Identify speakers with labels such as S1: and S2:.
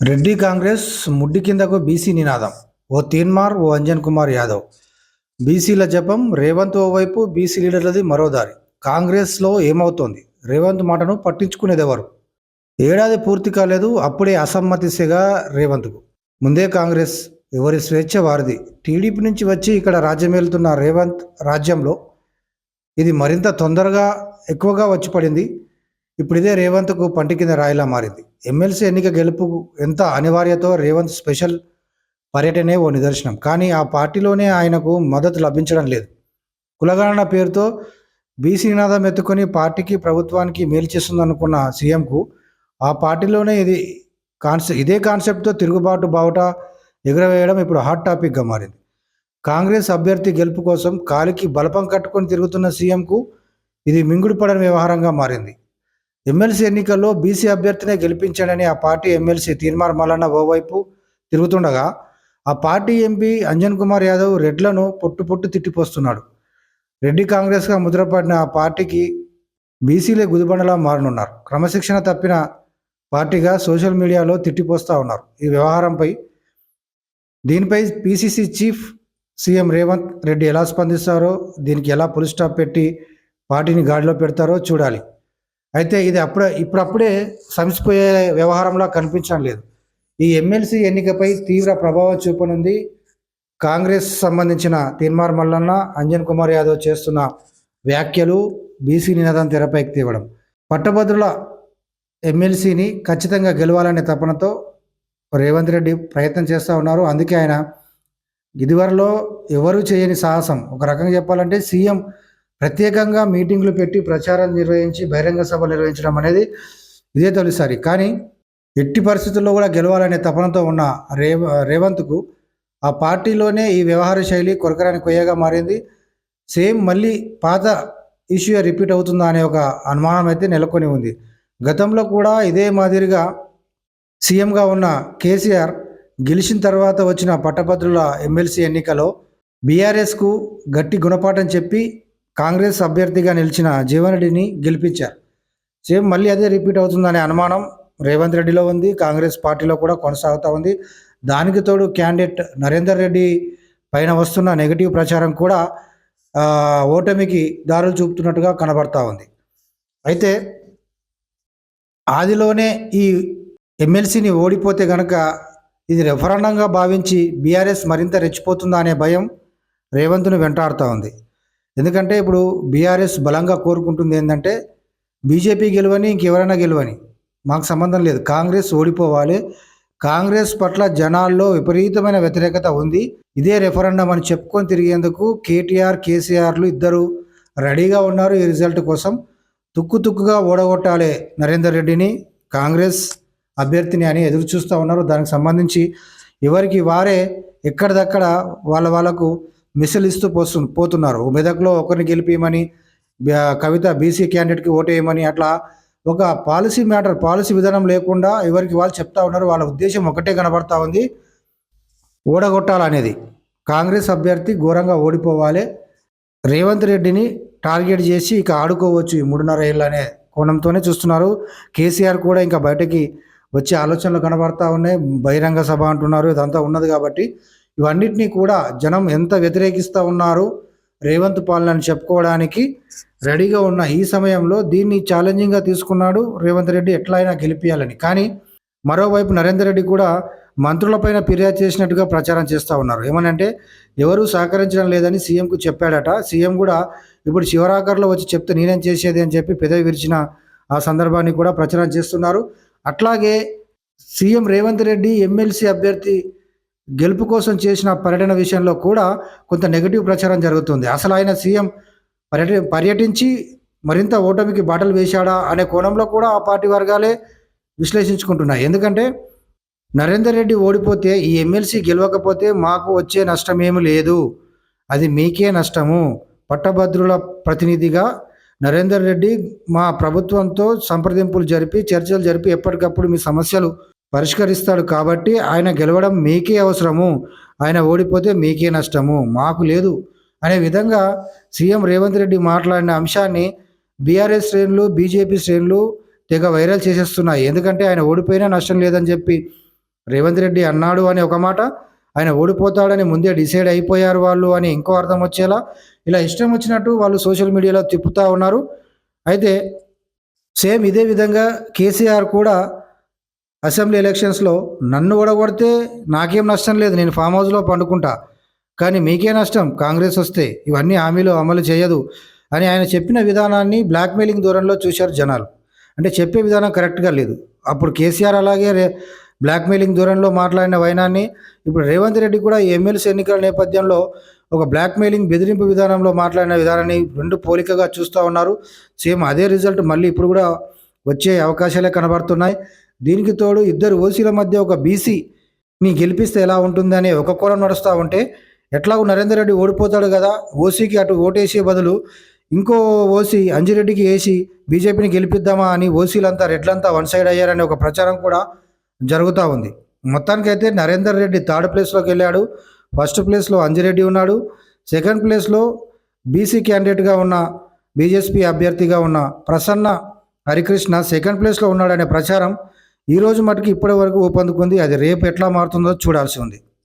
S1: రెడ్డి కాంగ్రెస్ ముడ్డి కిందకు బీసీ నినాదం. ఓ తీన్మార్ ఓ అంజన్ కుమార్ యాదవ్. బీసీల జపం రేవంత్ ఓవైపు బీసీ లీడర్లది మరో దారి. కాంగ్రెస్లో ఏమవుతోంది? రేవంత్ మాటను పట్టించుకునేది ఎవరు ఏడాది పూర్తి కాలేదు అప్పుడే అసమ్మతి సెగ రేవంత్కు. ముందే కాంగ్రెస్ ఎవరి స్వేచ్ఛ వారిది? టీడీపీ నుంచి వచ్చి ఇక్కడ రాజ్యమేలుతున్న రేవంత్ రాజ్యంలో ఇది మరింత తొందరగా ఎక్కువగా వచ్చి పడింది. ఇప్పుడు ఇదే రేవంత్కు పంటి కింద రాయిలా మారింది. ఎమ్మెల్సీ ఎన్నిక గెలుపు ఎంత అనివార్యతో రేవంత్ స్పెషల్ పర్యటనే ఓ నిదర్శనం. కానీ ఆ పార్టీలోనే ఆయనకు మద్దతు లభించడం లేదు. కులగణన పేరుతో బీసీ నినాదం ఎత్తుకొని పార్టీకి ప్రభుత్వానికి మేలు చేస్తుందనుకున్న సీఎంకు ఆ పార్టీలోనే ఇది కాన్సెప్ట్ ఇదే కాన్సెప్ట్తో తిరుగుబాటు బావుట ఎగురవేయడం ఇప్పుడు హాట్ టాపిక్గా మారింది. కాంగ్రెస్ అభ్యర్థి గెలుపు కోసం కాలికి బలపం కట్టుకొని తిరుగుతున్న సీఎంకు ఇది మింగుడు పడని వ్యవహారంగా మారింది. ఎమ్మెల్సీ ఎన్నికల్లో బీసీ అభ్యర్థినే గెలిపించాడని ఆ పార్టీ ఎమ్మెల్సీ తీర్మార్ మల్లన్న ఓవైపు తిరుగుతుండగా ఆ పార్టీ ఎంపీ అంజన్ కుమార్ యాదవ్ రెడ్లను పొట్టు పొట్టు తిట్టిపోస్తున్నాడు. రెడ్డి కాంగ్రెస్గా ముద్రపడిన ఆ పార్టీకి బీసీలే గుదిబండలా మారనున్నారు. క్రమశిక్షణ తప్పిన పార్టీగా సోషల్ మీడియాలో తిట్టిపోస్తూ ఉన్నారు. ఈ వ్యవహారంపై దీనిపై PCC chief CM Revanth Reddy ఎలా స్పందిస్తారో దీనికి ఎలా పులి స్టాప్ పెట్టి పార్టీని గాడిలో పెడతారో చూడాలి. అయితే ఇది అప్పుడే ఇప్పుడప్పుడే సమసిపోయే వ్యవహారంలా కనిపించడం లేదు. ఈ ఎమ్మెల్సీ ఎన్నికపై తీవ్ర ప్రభావం చూపనుంది. కాంగ్రెస్ సంబంధించిన తీర్మార్ మల్లన్న అంజన్ కుమార్ యాదవ్ చేస్తున్న వ్యాఖ్యలు బీసీ నినాదం తెరపైకి తేవడం. పట్టభద్రుల ఎమ్మెల్సీని ఖచ్చితంగా గెలవాలనే తపనతో రేవంత్ రెడ్డి ప్రయత్నం చేస్తూ ఉన్నారు. అందుకే ఆయన ఇదివరలో ఎవరు చేయని సాహసం. ఒక రకంగా చెప్పాలంటే సీఎం ప్రత్యేకంగా మీటింగ్లు పెట్టి ప్రచారం నిర్వహించి బహిరంగ సభలు నిర్వహించడం అనేది ఇదే తొలిసారి. కానీ ఎట్టి పరిస్థితుల్లో కూడా గెలవాలనే తపనతో ఉన్న రేవ రేవంత్కు ఆ పార్టీలోనే ఈ వ్యవహార శైలి కొరకరాని కొయ్యగా మారింది. సేమ్ మళ్ళీ పాత ఇష్యూ రిపీట్ అవుతుందా అనే ఒక అనుమానం అయితే నెలకొని ఉంది. గతంలో కూడా ఇదే మాదిరిగా సీఎంగా ఉన్న కేసీఆర్ గెలిచిన తర్వాత వచ్చిన పట్టభద్రుల ఎమ్మెల్సీ ఎన్నికలో బీఆర్ఎస్కు గట్టి గుణపాఠం చెప్పి కాంగ్రెస్ అభ్యర్థిగా నిలిచిన జీవన్ రెడ్డిని గెలిపించారు. సేమ్ మళ్ళీ అదే రిపీట్ అవుతుందనే అనుమానం రేవంత్ రెడ్డిలో ఉంది కాంగ్రెస్ పార్టీలో కూడా కొనసాగుతూ ఉంది. దానికి తోడు క్యాండిడేట్ నరేందర్ రెడ్డి పైన వస్తున్న నెగిటివ్ ప్రచారం కూడా ఓటమికి దారులు చూపుతున్నట్టుగా కనబడతా ఉంది. అయితే ఆదిలోనే ఈ ఎమ్మెల్సీని ఓడిపోతే గనక ఇది రెఫరెండంగా భావించి బీఆర్ఎస్ మరింత రెచ్చిపోతుందా అనే భయం రేవంత్ను వెంటాడుతూ ఉంది. ఎందుకంటే ఇప్పుడు బీఆర్ఎస్ బలంగా కోరుకుంటుంది ఏంటంటే బీజేపీ గెలవని ఇంకెవరైనా గెలవని. మాకు సంబంధం లేదు. కాంగ్రెస్ ఓడిపోవాలి. కాంగ్రెస్ పట్ల జనాల్లో విపరీతమైన వ్యతిరేకత ఉంది. ఇదే రెఫరెండం అని చెప్పుకొని తిరిగేందుకు కేటీఆర్ కేసీఆర్లు ఇద్దరు రెడీగా ఉన్నారు ఈ రిజల్ట్ కోసం. తుక్కు తుక్కుగా ఓడగొట్టాలి నరేందర్ రెడ్డిని కాంగ్రెస్ అభ్యర్థిని అని ఎదురు చూస్తూ ఉన్నారు. దానికి సంబంధించి ఎవరికి వారే ఎక్కడిదక్కడ వాళ్ళ వాళ్ళకు మిసలిస్తూ పోస్తు పోతున్నారు. మెదక్లో ఒకరిని గెలిపియమని కవిత బీసీ క్యాండిడేట్కి ఓటేయమని అట్లా ఒక పాలసీ మ్యాటర్ పాలసీ విధానం లేకుండా ఎవరికి వాళ్ళు చెప్తా ఉన్నారు వాళ్ళ ఉద్దేశం ఒకటే కనబడతా ఉంది. ఓడగొట్టాలనేది. కాంగ్రెస్ అభ్యర్థి ఘోరంగా ఓడిపోవాలి. రేవంత్ రెడ్డిని టార్గెట్ చేసి ఇక ఆడుకోవచ్చు ఈ మూడున్నర ఏళ్ళు అనే కోణంతోనే చూస్తున్నారు. కేసీఆర్ కూడా ఇంకా బయటకి వచ్చే ఆలోచనలు కనబడతా ఉన్నాయి. బహిరంగ సభ అంటున్నారు. ఇదంతా ఉన్నది కాబట్టి ఇవన్నిటినీ కూడా జనం ఎంత వ్యతిరేకిస్తూ ఉన్నారు? రేవంత్ పాలనని చెప్పుకోవడానికి రెడీగా ఉన్న ఈ సమయంలో దీన్ని ఛాలెంజింగ్గా తీసుకున్నాడు రేవంత్ రెడ్డి ఎట్లా అయినా గెలిపించాలని కానీ మరోవైపు నరేందర్ రెడ్డి కూడా మంత్రులపైన ఫిర్యాదు చేసినట్టుగా ప్రచారం చేస్తూ ఉన్నారు. ఏమనంటే ఎవరు సహకరించడం లేదని సీఎంకు చెప్పాడట. సీఎం కూడా ఇప్పుడు శివరాకర్లో వచ్చి చెప్తే నేనేం చేసేది అని చెప్పి పెదవి విరిచిన ఆ సందర్భాన్ని కూడా ప్రచారం చేస్తున్నారు. అట్లాగే సీఎం రేవంత్ రెడ్డి ఎమ్మెల్సీ అభ్యర్థి గెలుపు కోసం చేసిన పర్యటన విషయంలో కూడా కొంత నెగిటివ్ ప్రచారం జరుగుతుంది. అసలు ఆయన సీఎం పర్యట పర్యటించి మరింత ఓటమికి బాటలు వేశాడా అనే కోణంలో కూడా ఆ పార్టీ వర్గాలే విశ్లేషించుకుంటున్నాయి. ఎందుకంటే నరేందర్ రెడ్డి ఓడిపోతే ఈ ఎమ్మెల్సీ గెలవకపోతే మాకు వచ్చే నష్టం ఏమి లేదు. అది మీకే నష్టము. పట్టభద్రుల ప్రతినిధిగా నరేందర్ రెడ్డి మా ప్రభుత్వంతో సంప్రదింపులు జరిపి చర్చలు జరిపి ఎప్పటికప్పుడు మీ సమస్యలు పరిష్కరిస్తాడు కాబట్టి ఆయన గెలవడం మీకే అవసరము. ఆయన ఓడిపోతే మీకే నష్టము. మాకు లేదు. అనే విధంగా సీఎం రేవంత్ రెడ్డి మాట్లాడిన అంశాన్ని బీఆర్ఎస్ శ్రేణులు బీజేపీ శ్రేణులు తెగ వైరల్ చేసేస్తున్నాయి. ఎందుకంటే ఆయన ఓడిపోయినా నష్టం లేదని చెప్పి రేవంత్ రెడ్డి అన్నాడు అని ఒక మాట. ఆయన ఓడిపోతాడని ముందే డిసైడ్ అయిపోయారు వాళ్ళు అని ఇంకో అర్థం వచ్చేలా. ఇలా ఇష్టం వచ్చినట్టు వాళ్ళు సోషల్ మీడియాలో తిప్పుతూ ఉన్నారు. అయితే సేమ్ ఇదే విధంగా కేసీఆర్ కూడా అసెంబ్లీ ఎలక్షన్స్లో నన్ను ఓడగొడితే నాకేం నష్టం లేదు నేను ఫామ్ హౌస్లో పండుకుంటా. కానీ మీకే నష్టం కాంగ్రెస్ వస్తే ఇవన్నీ హామీలు అమలు చేయదు అని ఆయన చెప్పిన విధానాన్ని బ్లాక్మెయిలింగ్ దూరంలో చూశారు జనాలు. అంటే చెప్పే విధానం కరెక్ట్గా లేదు. అప్పుడు కేసీఆర్ అలాగే రే బ్లాక్మెయిలింగ్ దూరంలో మాట్లాడిన వైనాన్ని ఇప్పుడు రేవంత్ రెడ్డి కూడా ఎమ్మెల్సీ ఎన్నికల నేపథ్యంలో ఒక బ్లాక్మెయిలింగ్ బెదిరింపు విధానంలో మాట్లాడిన విధానాన్ని రెండు పోలికగా చూస్తూ ఉన్నారు. సేమ్ అదే రిజల్ట్ మళ్ళీ ఇప్పుడు కూడా వచ్చే అవకాశాలే కనబడుతున్నాయి. దీనికి తోడు ఇద్దరు ఓసీల మధ్య ఒక బీసీ ని గెలిపిస్తే ఎలా ఉంటుందని ఒక కులం నడుస్తూ ఉంటే ఎట్లాగో నరేందర్ రెడ్డి ఓడిపోతాడు కదా ఓసీకి అటు ఓటేసే బదులు ఇంకో ఓసీ అంజిరెడ్డికి వేసి బీజేపీని గెలిపిద్దామా అని ఓసీలంతా రెడ్లంతా వన్ సైడ్ అయ్యారనే ఒక ప్రచారం కూడా జరుగుతూ ఉంది. మొత్తానికైతే నరేందర్ రెడ్డి థర్డ్ ప్లేస్లోకి వెళ్ళాడు. ఫస్ట్ ప్లేస్లో అంజిరెడ్డి ఉన్నాడు. సెకండ్ ప్లేస్లో బీసీ క్యాండిడేట్గా ఉన్న బీజేపీ అభ్యర్థిగా ఉన్న ప్రసన్న హరికృష్ణ సెకండ్ ప్లేస్లో ఉన్నాడనే ప్రచారం ఈ రోజు మటుకు ఇప్పటి వరకు ఊపందుకుంది. అది రేపు ఎట్లా మారుతుందో చూడాల్సి ఉంది.